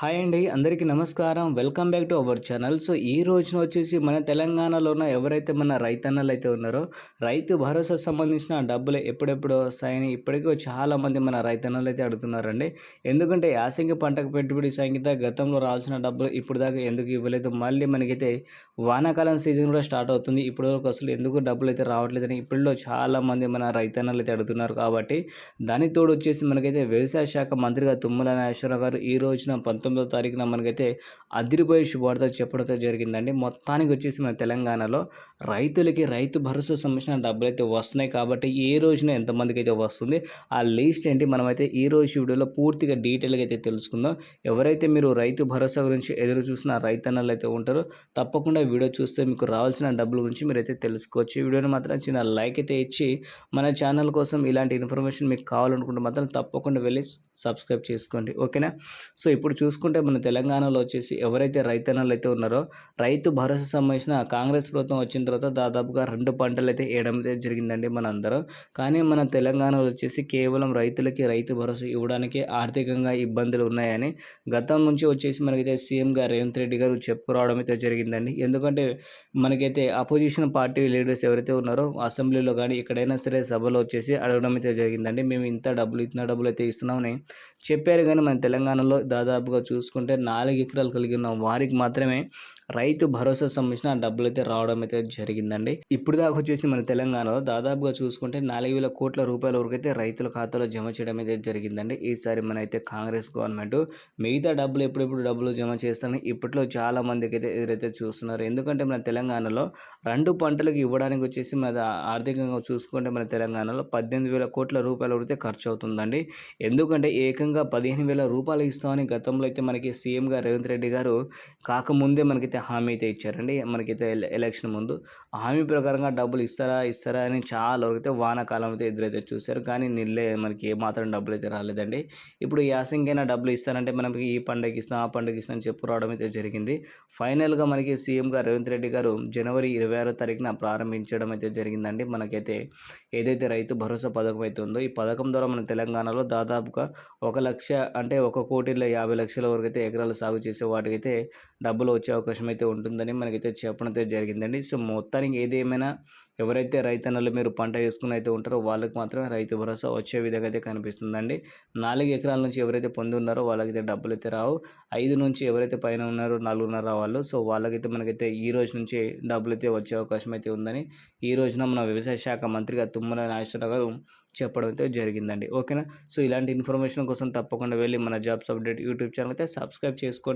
Hi అండి అందరికీ నమస్కారం. Welcome back to our channel. So ఈ రోజున వచ్చేసి మన తెలంగాణలో ఉన్న ఎవరైతే మన రైతన్నలు అయితే ఉన్నారో రైతు భరోసా సంబంధించిన డబ్బులు ఎప్పుడెప్పుడు వస్తాయని ఇప్పటికీ చాలామంది మన రైతన్నలు అయితే అడుగుతున్నారండి. ఎందుకంటే యాసంగి పంటకు పెట్టుబడి సంగీత గతంలో రావాల్సిన డబ్బులు ఇప్పుడు దాకా ఎందుకు ఇవ్వలేదు? మళ్ళీ మనకైతే వానాకాలం సీజన్ కూడా స్టార్ట్ అవుతుంది. ఇప్పటి వరకు అసలు ఎందుకు డబ్బులు అయితే రావట్లేదని ఇప్పటిలో చాలామంది మన రైతన్నలు అయితే అడుగుతున్నారు కాబట్టి దాని తోడు వచ్చేసి మనకైతే వ్యవసాయ శాఖ మంత్రిగా తుమ్మల నాగేశ్వరరావు గారు ఈ రోజున పంతొమ్మిది తారీఖున మనకైతే అదిరిపోయే శుభవార్త చెప్పడంతో జరిగిందండి. మొత్తానికి వచ్చేసి మన తెలంగాణలో రైతులకి రైతు భరోసా సంబంధించిన డబ్బులు అయితే వస్తున్నాయి కాబట్టి ఏ రోజున ఎంతమందికి అయితే వస్తుంది ఆ లిస్ట్ ఏంటి మనమైతే ఈ రోజు వీడియోలో పూర్తిగా డీటెయిల్గా అయితే తెలుసుకుందాం. ఎవరైతే మీరు రైతు భరోసా గురించి ఎదురు చూసిన రైతన్నలు అయితే ఉంటారో తప్పకుండా వీడియో చూస్తే మీకు రావాల్సిన డబ్బుల గురించి మీరైతే తెలుసుకోవచ్చు. ఈ వీడియోని మాత్రం చిన్న లైక్ అయితే ఇచ్చి మన ఛానల్ కోసం ఇలాంటి ఇన్ఫర్మేషన్ మీకు కావాలనుకుంటే మాత్రం తప్పకుండా వెళ్ళి సబ్స్క్రైబ్ చేసుకోండి. ఓకేనా? సో ఇప్పుడు చూసుకుంటే చూసుకుంటే మన తెలంగాణలో వచ్చేసి ఎవరైతే రైతన్నలు అయితే ఉన్నారో రైతు భరోసా సంబంధించిన కాంగ్రెస్ ప్రభుత్వం వచ్చిన తర్వాత దాదాపుగా రెండు పంటలు అయితే వేయడం అయితే జరిగిందండి మన అందరం కానీ మన తెలంగాణలో వచ్చేసి కేవలం రైతులకి రైతు భరోసా ఇవ్వడానికి ఆర్థికంగా ఇబ్బందులు ఉన్నాయని గతం నుంచి వచ్చేసి మనకైతే సీఎంగా రేవంత్ రెడ్డి గారు చెప్పుకురావడం అయితే జరిగిందండి. ఎందుకంటే మనకైతే అపోజిషన్ పార్టీ లీడర్స్ ఎవరైతే ఉన్నారో అసెంబ్లీలో కానీ ఎక్కడైనా సరే సభలో వచ్చేసి అడగడం అయితే జరిగిందండి. మేము ఇంత డబ్బులు ఇంత డబ్బులు అయితే ఇస్తున్నామని చెప్పారు. కానీ మన తెలంగాణలో దాదాపుగా చూసుకుంటే నాలుగు ఎకరాలు కలిగిన వారికి మాత్రమే రైతు భరోసా సంబంధించిన డబ్బులు అయితే రావడం అయితే జరిగిందండి. ఇప్పుడు దాకా వచ్చేసి మన తెలంగాణలో దాదాపుగా చూసుకుంటే నాలుగు వేల కోట్ల రూపాయల వరకు అయితే రైతుల ఖాతాలో జమ చేయడం అయితే జరిగిందండి. ఈసారి మన అయితే కాంగ్రెస్ గవర్నమెంట్ మిగతా డబ్బులు ఎప్పుడెప్పుడు డబ్బులు జమ చేస్తారని ఇప్పట్లో చాలా మందికి అయితే ఎదురైతే చూస్తున్నారు. ఎందుకంటే మన తెలంగాణలో రెండు పంటలకు ఇవ్వడానికి వచ్చేసి మన ఆర్థికంగా చూసుకుంటే మన తెలంగాణలో పద్దెనిమిది వేల కోట్ల రూపాయల వరకు ఖర్చు అవుతుందండి. ఎందుకంటే ఏకంగా పదిహేను వేల రూపాయలు ఇస్తామని గతంలో అయితే మనకి సీఎంగా రేవంత్ రెడ్డి గారు కాకముందే మనకైతే హామీ అయితే ఇచ్చారండి. మనకైతే ఎలక్షన్ ముందు. హామీ ప్రకారంగా డబ్బులు ఇస్తారా ఇస్తారా అని చాలా వరకు అయితే వానాకాలం అయితే ఎదురైతే చూశారు. కానీ నిల్లే మనకి ఏమాత్రం డబ్బులు అయితే రాలేదండి. ఇప్పుడు యాసంకైనా డబ్బులు ఇస్తారంటే మనకి ఈ పండగకి ఇస్తాం ఆ పండగకి ఇస్తాం అని చెప్పుకోవడం అయితే జరిగింది. ఫైనల్గా మనకి సీఎంగా రేవంత్ రెడ్డి గారు జనవరి ఇరవై ఆరో తారీఖున ప్రారంభించడం అయితే జరిగిందండి. మనకైతే ఏదైతే రైతు భరోసా పథకం అయితే ఉందో ఈ పథకం ద్వారా మన తెలంగాణలో దాదాపుగా ఒక లక్ష అంటే ఒక కోటిలో యాభై లక్షల వరకు అయితే ఎకరాలు సాగు చేసే వాటికైతే డబ్బులు వచ్చే అవకాశం అయితే ఉంటుందని మనకైతే చెప్పడం అయితే జరిగిందండి. సో మొత్తానికి ఏదేమైనా ఎవరైతే రైతన్నలు మీరు పంట వేసుకుని అయితే ఉంటారో వాళ్ళకి మాత్రమే రైతు భరోసా వచ్చే విధంగా అయితే కనిపిస్తుందండి. నాలుగు ఎకరాల నుంచి ఎవరైతే పొంది ఉన్నారో వాళ్ళకైతే డబ్బులు అయితే రావు. ఐదు నుంచి ఎవరైతే పైన ఉన్నారో నాలుగున్నర వాళ్ళు సో వాళ్ళకైతే మనకైతే ఈ రోజు నుంచి డబ్బులు అయితే వచ్చే అవకాశం అయితే ఉందని ఈ రోజున మన వ్యవసాయ శాఖ మంత్రిగా తుమ్మల నాగేశ్వరరావు గారు చెప్పడం అయితే జరిగిందండి. ఓకేనా? సో ఇలాంటి ఇన్ఫర్మేషన్ కోసం తప్పకుండా వెళ్ళి మన జాబ్స్ అప్డేట్ యూట్యూబ్ ఛానల్ అయితే సబ్స్క్రైబ్ చేసుకోండి.